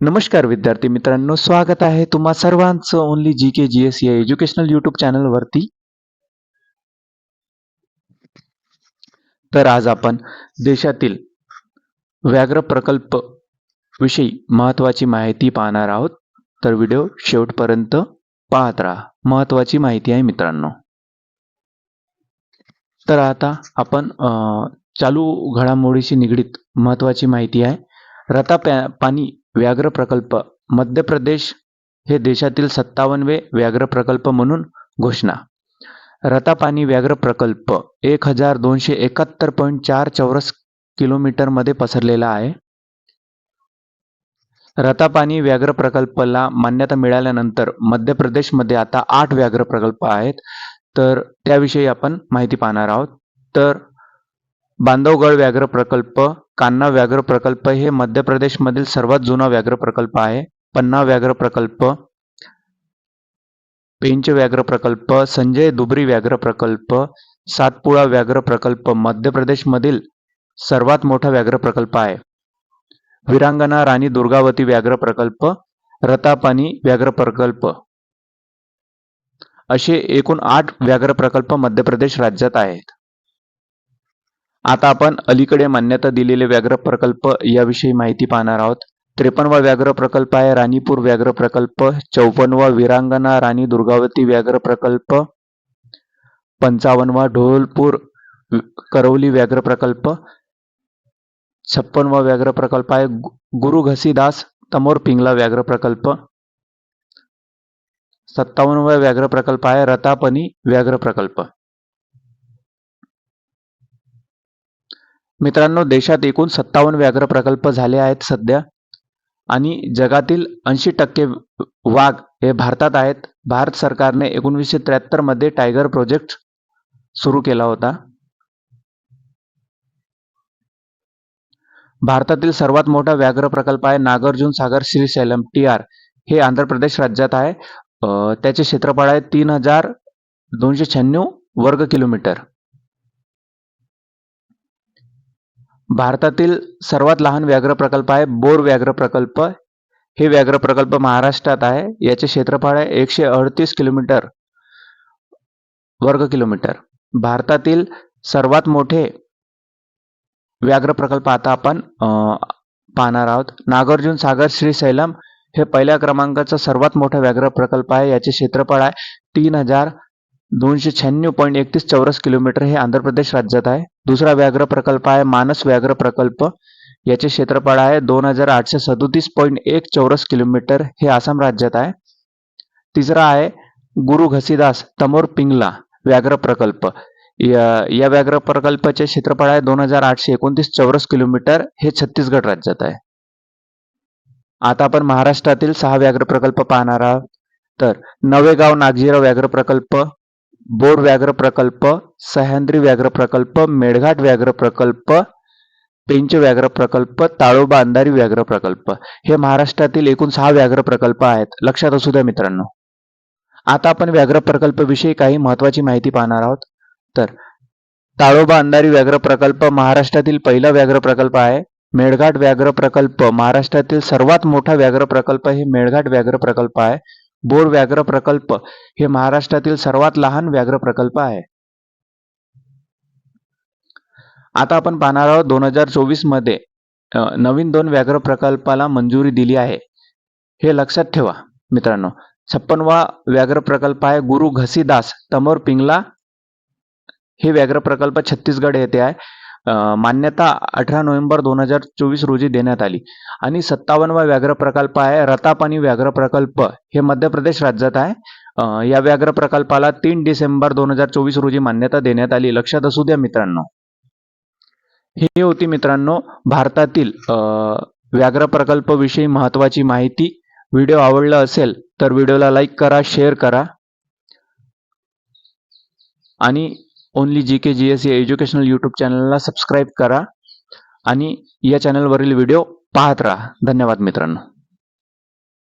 नमस्कार विद्यार्थी मित्रांनो स्वागत आहे तुम्हा सर्वांचं only G K G S या एज्युकेशनल युट्यूब चॅनलवरती तर आज आपण देशातील व्याघ्र प्रकल्प विषयी महत्वाची माहिती पाहणार आहोत. तर व्हिडिओ शेवटपर्यंत पाहत राहा. महत्वाची माहिती आहे मित्रांनो. तर आता आपण चालू घडामोडीशी निगडीत महत्वाची माहिती आहे. रता पॅ- पाणी व्याघ्र प्रकल्प मध्य प्रदेश हे देशातील सत्तावनवे व्याघ्र प्रकल्प म्हणून घोषणा. रतापानी व्याघ्र प्रकल्प एक हजार दोनशे एकाहत्तर पॉईंट चार चौरस किलोमीटरमध्ये पसरलेला आहे. रतापानी व्याघ्र प्रकल्पाला मान्यता मिळाल्यानंतर मध्य प्रदेशमध्ये आता आठ व्याघ्र प्रकल्प आहेत. तर त्याविषयी आपण माहिती पाहणार आहोत. तर बांधवगड व्याघ्र प्रकल्प कान्हा व्याघ्र प्रकल्प हे मध्य प्रदेशमधील सर्वात जुना व्याघ्र प्रकल्प आहे. पन्ना व्याघ्र प्रकल्प पेंच व्याघ्र प्रकल्प संजय दुबरी व्याघ्र प्रकल्प सातपुळा व्याघ्र प्रकल्प मध्य प्रदेशमधील सर्वात मोठा व्याघ्र प्रकल्प आहे. विरांगना राणी दुर्गावती व्याघ्र प्रकल्प रतापानी व्याघ्र प्रकल्प. असे एकूण आठ व्याघ्र प्रकल्प मध्य प्रदेश राज्यात आहेत. आता आपण अलीकडे मान्यता दिलेले व्याघ्र प्रकल्प याविषयी माहिती पाहणार आहोत. त्रेपन्नवा व्याघ्र प्रकल्प आहे राणीपूर व्याघ्र प्रकल्प चौपन्नवा विरांगणा राणी दुर्गावती व्याघ्र प्रकल्प पंचावन्नवा ढोलपूर करौली करवली व्याघ्र प्रकल्प छप्पनवा व्याघ्र प्रकल्प आहे गु- गुरु घसीदास तमोर पिंगला व्याघ्र प्रकल्प सत्तावन्नवा व्याघ्र प्रकल्प आहे रतापनी व्याघ्र प्रकल्प. मित्रांनो देशात एकूण सत्तावन्न व्याघ्र प्रकल्प झाले आहेत सध्या आणि जगातील ऐंशी टक्के वाघ हे भारतात आहेत. भारत सरकारने एकोणीसशे त्र्याहत्तरमध्ये टायगर प्रोजेक्ट सुरू केला होता. भारतातील सर्वात मोठा व्याघ्र प्रकल्प आहे नागार्जुन सागर श्रीशैलम टी आर. हे आंध्र प्रदेश राज्यात आहे. त्याचे क्षेत्रफळ आहे तीन हजार दोनशे शहाण्णव वर्ग किलोमीटर. भारतातील सर्वात लहान व्याघ्र प्रकल्प आहे बोर व्याघ्र प्रकल्प. हे व्याघ्र प्रकल्प महाराष्ट्रात आहे. याचे क्षेत्रफळ आहे एकशे अडतीस किलोमीटर वर्ग किलोमीटर. भारतातील सर्वात मोठे व्याघ्र प्रकल्प आता आपण पाहणार आहोत. नागार्जुन सागर श्रीशैलम हे पहिल्या क्रमांकाचा सर्वात मोठा व्याघ्र प्रकल्प आहे. याचे क्षेत्रफळ आहे तीन हजार दोनशे शहाण्णव पॉईंट एकतीस चौरस किलोमीटर हे आंध्र प्रदेश राज्यात आहे. दुसरा व्याघ्र प्रकल्प आहे मानस व्याघ्र प्रकल्प. याचे क्षेत्रफळ आहे दोन हजार आठशे सदोतीस पॉईंट एक चौरस किलोमीटर हे आसाम राज्यात आहे. तिसरा आहे गुरु घसीदास तमोर पिंगला व्याघ्र प्रकल्प. या या व्याघ्र प्रकल्पाचे क्षेत्रफळ आहे दोन हजार आठशे एकोणतीस चौरस किलोमीटर हे छत्तीसगड राज्यात आहे. आता आपण महाराष्ट्रातील सहा व्याघ्र प्रकल्प पाहणार आहोत. तर नवेगाव नागझिरा व्याघ्र प्रकल्प बोर व्याघ्र प्रकल्प सह्याद्री व्याघ्र प्रकल्प मेळघाट व्याघ्र प्रकल्प पेंच व्याघ्र प्रकल्प ताळोबा अंधारी व्याघ्र प्रकल्प. हे महाराष्ट्रातील एकूण सहा व्याघ्र प्रकल्प आहेत. लक्षात असू द्या मित्रांनो. आता आपण व्याघ्र प्रकल्पविषयी काही महत्वाची माहिती पाहणार आहोत. तर ताळोबा अंधारी व्याघ्र प्रकल्प महाराष्ट्रातील पहिला व्याघ्र प्रकल्प आहे. मेळघाट व्याघ्र प्रकल्प महाराष्ट्रातील सर्वात मोठा व्याघ्र प्रकल्प हे मेळघाट व्याघ्र प्रकल्प आहे. बोर व्याघ्र प्रकल्प हे महाराष्ट्रातील सर्वात लहान व्याघ्र प्रकल्प आहे. आता आपण पाहणार आहोत दोन हजार चोवीसमध्ये नवीन दोन व्याघ्र प्रकल्पाला मंजुरी दिली आहे. हे लक्षात ठेवा मित्रांनो. छप्पनवा व्याघ्र प्रकल्प आहे गुरु घसीदास तमोर पिंगला. हे व्याघ्र प्रकल्प छत्तीसगड येथे आहे. मान्यता अठरा नोव्हेंबर दोन हजार चोवीस रोजी देण्यात आली. आणि सत्तावन्नवा व्याघ्र प्रकल्प आहे रतापानी व्याघ्र प्रकल्प हे मध्य प्रदेश राज्यात आहे. या व्याघ्र प्रकल्पाला तीन डिसेंबर दोन हजार चोवीस रोजी मान्यता देण्यात आली. लक्षात असू द्या मित्रांनो. ही होती मित्रांनो भारतातील व्याघ्र प्रकल्प विषयी महत्वाची माहिती. व्हिडिओ आवडला असेल तर व्हिडिओला लाईक करा शेअर करा. आणि only G K G S या एज्युकेशनल यूट्यूब चॅनलला सबस्क्राईब करा आणि या चॅनलवरील व्हिडिओ पाहत राहा. धन्यवाद मित्रांनो.